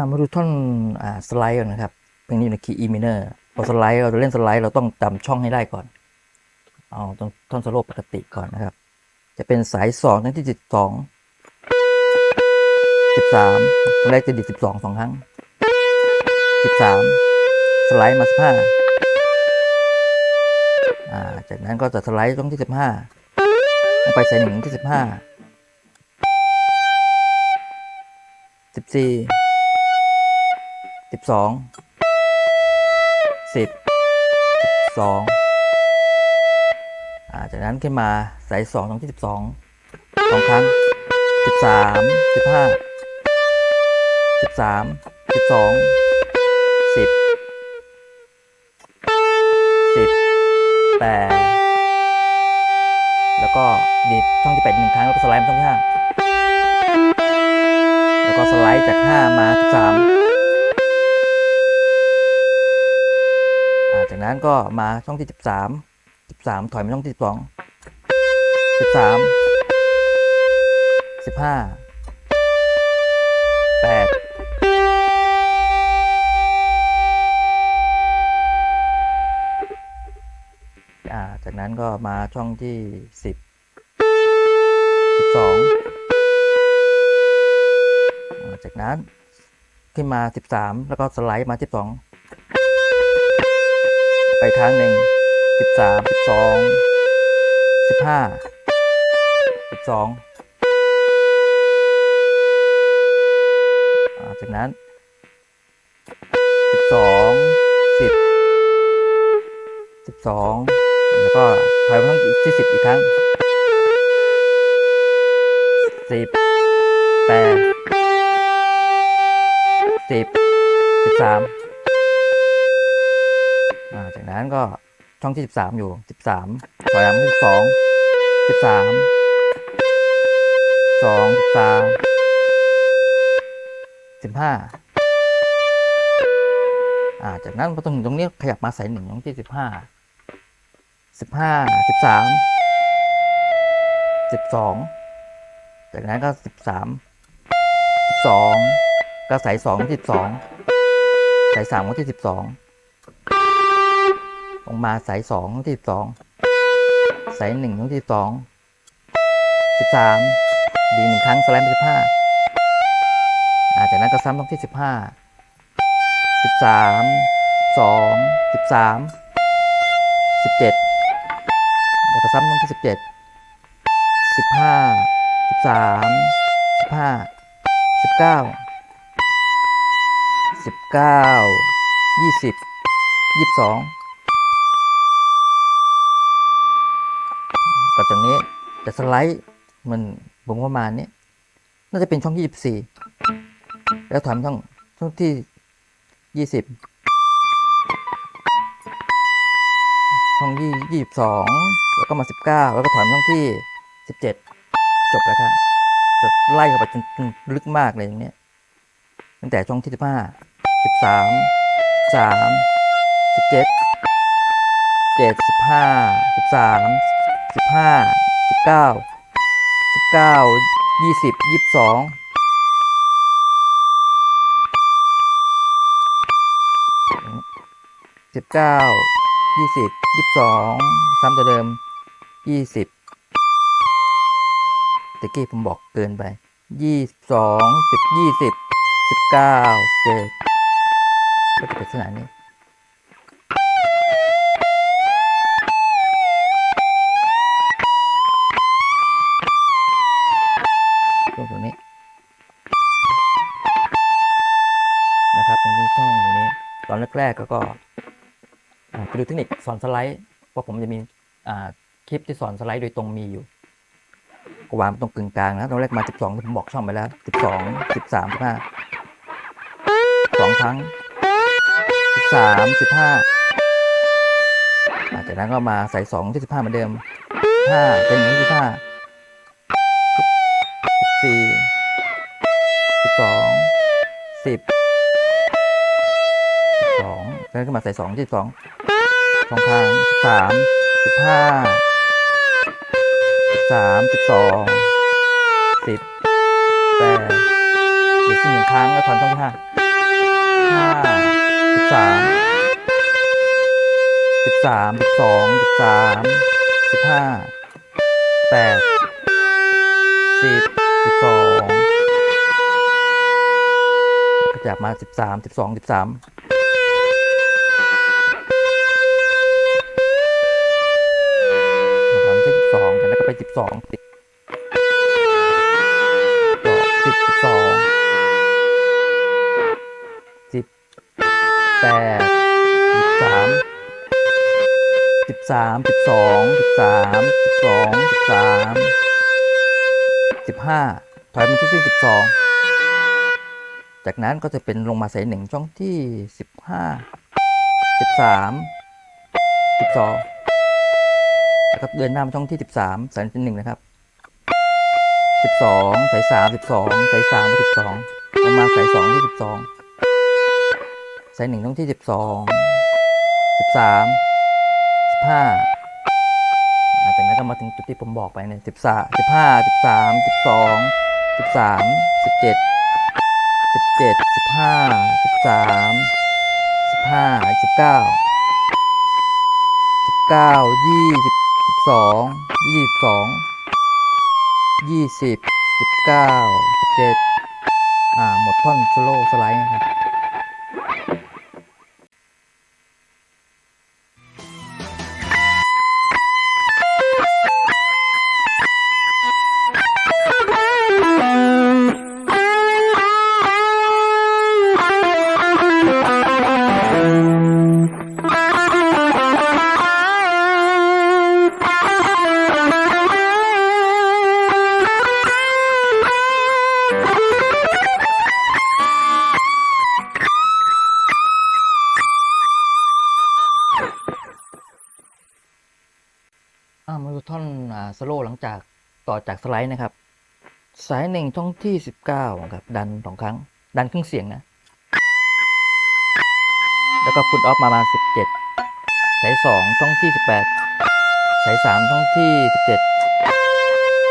ามาดูท่อนอ่าสไลด์ก่อนนะครับเพลงนี้อยู่ในคีย์ E minor พอสไลด์เราจะเล่นสไลด์เราต้องจำช่องให้ได้ก่อน เอาตรงท่อนสโลปปกติก่อนนะครับ จะเป็นสายสองทั้งที่สิบสองสิบสามตอนแรกจะดีสิบสองสองครั้งสิบสามสไลด์มาสิบห้าจากนั้นก็จะสไลด์ตรงที่สิบห้าลงไปสายหนึ่งที่สิบห้าสิบสี่ สิบสองสิบสิบสองจากนั้นขึ้นมาสายสองตรงที่สิบสองสองครั้งสิบสามสิบห้าสิบสามสิบสองสิบสิบแปดแล้วก็ดีดช่องที่แปดหนึ่งครั้ง แล้วก็สไลด์มาช่องที่ห้าแล้วก็สไลด์จากห้ามาสิบสาม จากนั้นก็มาช่องที่สิบสามสิบสามถอยมาช่องที่สิบสองสิบสามสิบห้าแปดอ่าจากนั้นก็มาช่องที่สิบสิบสองอ่าจากนั้นขึ้นมาสิบสามแล้วก็สไลด์มาสิบสอง ไปครั้งหนึ่งสิบสามสิบสองสิบห้าสิบสองจากนั้นสิบสองสิบสิบสองแล้วก็ถอยมาทั้งที่สิบอีกครั้งสิบแปดสิบสิบสาม จากนั้นก็ช่องที่สิบสามอยู่สิบสามถอยังที่สิบสองสิบสามสองสิบสามสิบห้าอ่าจากนั้นพอตรงถึงตรงนี้ขยับมาใส่หนึ่งตรงที่สิบห้าสิบห้าสิบสามสิบสองจากนั้นก็สิบสามสิบสองก็ใส่สองที่สิบสองใส่สามที่สิบสอง ลงมาใส่สองที่สองใส่หนึ่งที่สิบสองสิบสามดีหนึ่งครั้งสไลด์ไปสิบห้าจากนั้นก็ซ้ำตรงที่สิบห้าสิบสามสิบสองสิบสามสิบเจ็ดแล้วก็ซ้ำตรงที่สิบเจ็ดสิบห้าสิบสามสิบห้าสิบเก้าสิบเก้ายี่สิบยี่สิบสอง ก็จากนี้จะสไลด์มันผมประมาณนี้น่าจะเป็นช่องที่ยี่สิบสี่แล้วถอยมช่องช่องที่ยี่สิบช่องที่ยี่สิบสองแล้วก็มาสิบเก้าแล้วก็ถอยมช่องที่สิบเจ็ดจบแล้วครับจะไล่เข้าไปจนลึกมากเลยอย่างเนี้ยตั้งแต่ช่องที่สิบห้าสิบสาม สิบห้าสิบเก้าสิบเก้ายี่สิบยี่สิบสองสิบเก้ายี่สิบยี่สิบสองซ้ำตัวเดิมยี่สิบตะกี้ผมบอกเกินไปยี่สิบสองสิบยี่สิบสิบเก้าเจ็ดก็จะเป็นลักษณะนี้ ตรงตรงนี้ นะครับ ตรงนี้ช่องตรงนี้ ตอนแรกๆก็ก็ไปดูเทคนิคสอนสไลด์เพราะผมจะมีคลิปที่สอนสไลด์โดยตรงมีอยู่ก็วางตรงกึ่งกลางนะตอนแรกมา 12ที่ผมบอกช่องไปแล้ว 12 13 15สองครั้ง 13 15อ่าจากนั้นก็มาใส่2ที่15เหมือนเดิม 5 เป็น อย่างที่15 14 12 10 12แล้วก็มาใส่2ที่12สองสองครั้งสิบสามสิบห้าสิบสามสิบสองสิบแปดเดี๋ยวสิบหนึ่งครั้งแล้วถอนช่องที่ห้าห้าสิบสามสิบสามสิบสองสิบสามสิบห้าแปดสิบ สิบสองขยับมาสิบสามสิบสองสิบสามหลังจากสิบสองจากนั้นก็ไปสิบสองสิบสิบสิบสองสิบแปดสิบสามสิบสามสิบสองสิบสามสิบสองสิบสาม 15 ถอยมาที่เส้น 12 จากนั้นก็จะเป็นลงมาสายหนึ่งช่องที่ 15 13 12นะครับเดินหน้ามาช่องที่ 13 สายหนึ่งนะครับ 12 สาย 3 12 สาย3ก็12 ลงมาสาย2ที่ 12 สายหนึ่งช่องที่ 12 13 15 จากนั้นก็มาถึงจุดที่ผมบอกไปเนี่ยสิบสามสิบห้าสิบสามสิบสองสิบสามสิบเจ็ดสิบเจ็ดสิบห้าสิบสามสิบห้าสิบเก้าสิบเก้ายี่สิบสิบสองยี่สิบสองยี่สิบสิบเก้าสิบเจ็ดอ่าหมดท่อนสโลสไลด์นะครับ อ่ามาดูท่อนอ่าสโลหลังจากต่อจากสไลด์นะครับ สายหนึ่งช่องที่สิบเก้าครับ ดันสองครั้ง ดันครึ่งเสียงนะ แล้วก็ฟุตออฟมามาสิบเจ็ดสายสองช่องที่สิบแปดสายสามช่องที่สิบเจ็ด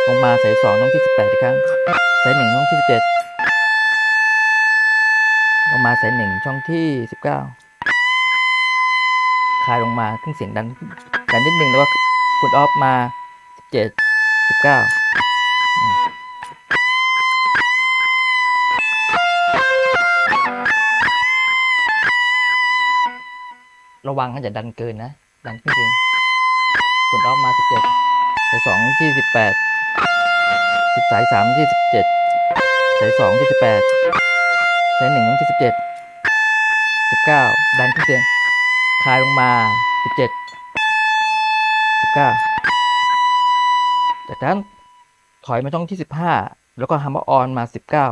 ลงมาสายสองช่องที่สิบแปดอีกครั้ง สายหนึ่งช่องที่สิบเจ็ดลงมาสายหนึ่งช่องที่สิบเก้าคลายลงมาครึ่งเสียงดันดันนิดนึงแล้วก็ พุทออฟมาสิบเจ็ดสิบเก้าระวังถ้าจะดันเกินนะ ดันเกินพุทออฟมาสิบเจ็ดสายสองที่สิบแปดสิบสายสามที่สิบเจ็ดสายสองที่สิบแปดสายหนึ่งที่สิบเจ็ดสิบเก้าดันขึ้นเสียงคลายลงมาสิบเจ็ด 19 จากนั้นถอยมาช่องที่ 15 แล้วก็ฮัมเบอร์ออนมา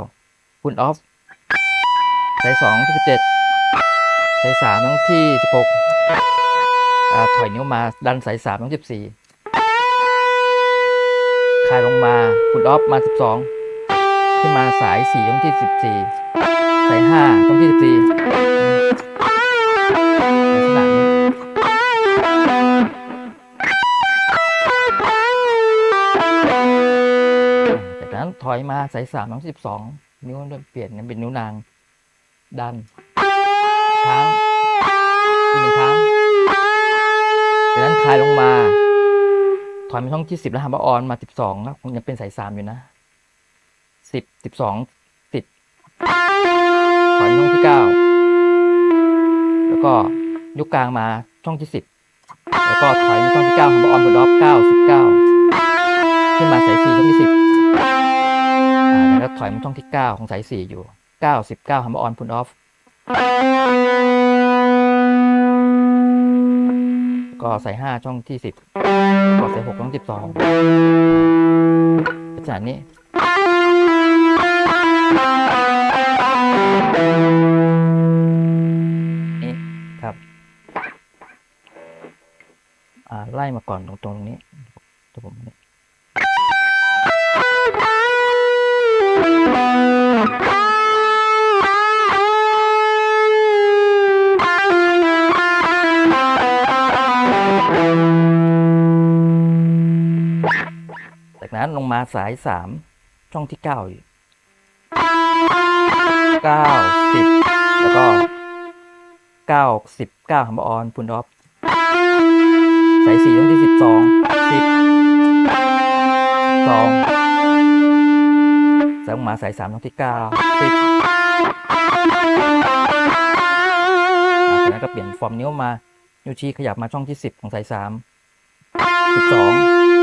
19 คุณออฟใส่2ที่ 17 ใส่3ทั้งที่ 16อ่าถอยนิ้วมาดันใส่3ทั้ง 14คายลงมาคุณออฟมา 12 ขึ้นมาสาย4ทั้งที่ 14 สาย5ทั้งที่ 14 อยมาสายสามน้องสิบสองนิ้วเริ่มเปลี่ยนเป็นนิ้วนาง ดันครั้งอีกหนึ่งครั้งจากนั้นคลายลงมาถอยมาช่องที่สิบแล้วฮัมเบอออนมาสิบสองแล้วคงยังเป็นสายสามอยู่นะสิบสิบสองสิบถอยช่องที่เก้าแล้วก็ยกกลางมาช่องที่สิบแล้วก็ถอยมาช่องที่เก้าฮัมเบอออนบนดอฟเก้าสิบเก้าขึ้นมาสายสี่ช่องที่สิบ ถอยมาช่องที่ 9 ของสาย 4 อยู่ 9 19ฮัมเบอออนพุนออฟก็สาย 5 ช่องที่ 10 ก็สาย 6 ช่อง 12ลักษณะนี้นี่ครับ อ่า ไล่มาก่อนตรงตรงนี้ตัวผมนี่ จากนั้นลงมาสายสามช่องที่เก้าอีกเก้าสิบแล้วก็เก้าสิบเก้าฮัมบอร์ออนพุนออฟสายสี่ช่องที่สิบสองสิบสอง สายลงมาสายสามช่องที่เก้าสิบจากนั้นก็เปลี่ยนฟอร์มนิ้วมา นิ้วชี้ขยับมาช่องที่สิบของสายสามสิบสอง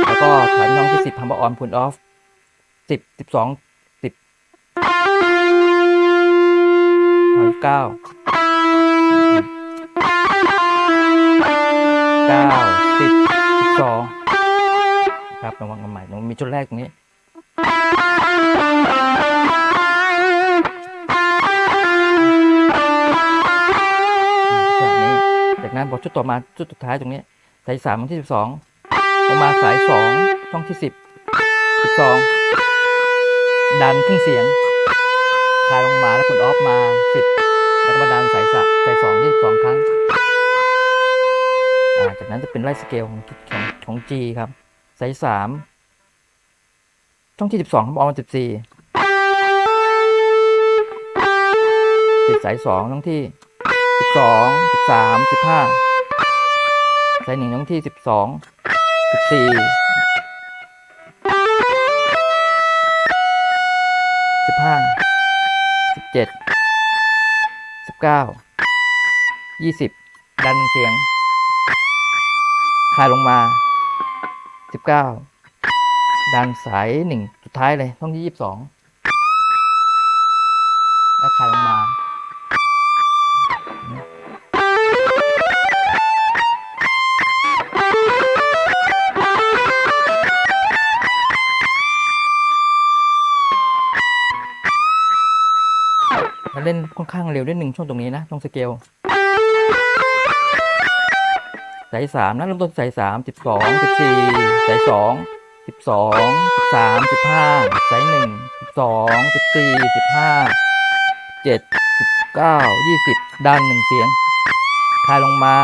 แล้วก็ถอยมาช่องที่สิบฮัมเบอร์ออนพุนออฟสิบสิบสองสิบถอยเก้าเก้าสิบสิบสองครับระวังกันใหม่มันมีชุดแรกตรงนี้ นั้นพอชุดต่อมาชุดสุดท้ายตรงนี้สายสามช่องที่สิบสองลงมาสายสองช่องที่สิบสิบสองดันขึ้นเสียงคลายลงมาแล้วกดออฟมาสิบแล้วก็มาดันสายสามสายสองที่สิบสองครั้งาจากนั้นจะเป็นไล่สเกลของของของ G ครับสายสามช่องที่สิบสองครับออกมาสิบสี่ติดสายสองช่องที่ สิบสองสิบสามสิบห้าสายหนึ่งช่องที่สิบสองสิบสี่สิบห้าสิบเจ็ดสิบเก้ายี่สิบดันเสียงคลายลงมา19ดันสายหนึ่งสุดท้ายเลยช่องที่22แล้วคลายลงมา เล่นค่อนข้างเร็วได้หนึ่งช่วงตรงนี้นะตรงสเกลสายสามนะเริ่มต้นสายสามสิบสองสิบสี่สายสองสิบสองสิบสามสิบห้าสายหนึ่งสิบสองสิบสี่สิบห้าเจ็ดสิบเก้ายี่สิบดันหนึ่งเสียงคลายลงมา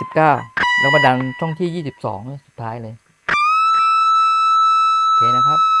สิบเก้าแล้วมาดันช่องที่ยี่สิบสองสุดท้ายเลย โอเคนะครับ